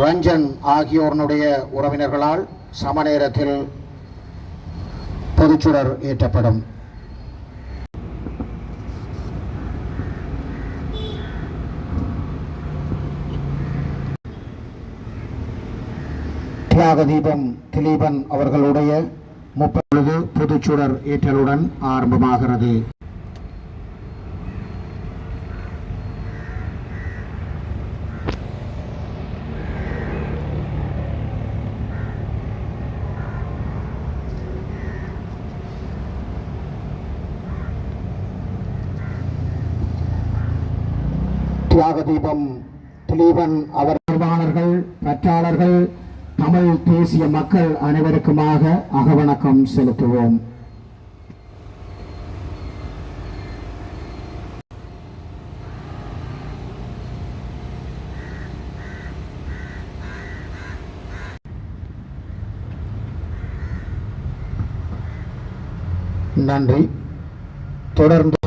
ரஞ்சன் ஆகியோருடைய உறவினர்களால் சமநேரத்தில் பொதுச்சுடர் ஏற்றப்படும். தியாக தீபம் திலீபன் அவர்களுடைய முப்பொழுது பொதுச்சுடர் ஏற்றலுடன் ஆரம்பமாகிறது. தியாக தீபம் திலீபன் அவர் நிர்வாணர்கள் பற்றாளர்கள் தமிழ் தேசிய மக்கள் அனைவருக்குமாக அகவணக்கம் செலுத்துவோம். நன்றி. தொடர்ந்து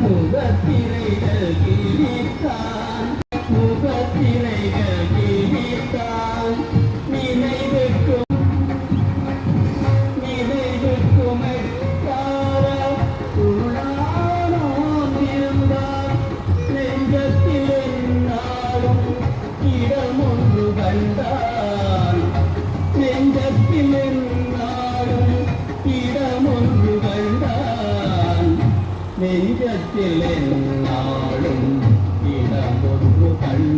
புகத்திரைகள் கிழித்தான் உலகத்திலெல்லாலும் இடமொன்று கண்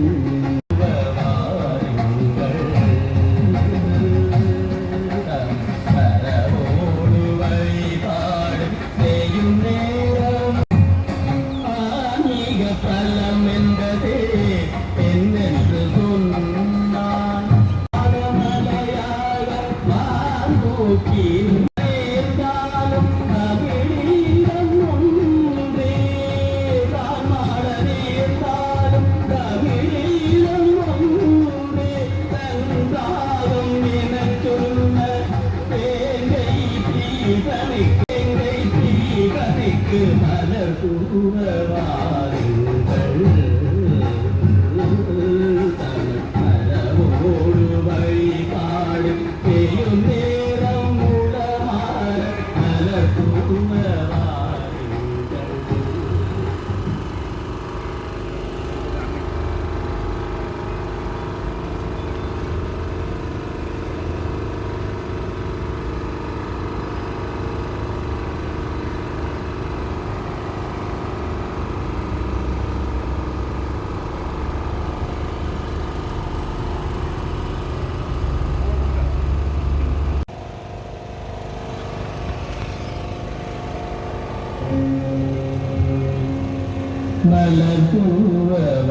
Thank you. வாழ்வாரீர்கள் மலர் பூவவாரங்கள்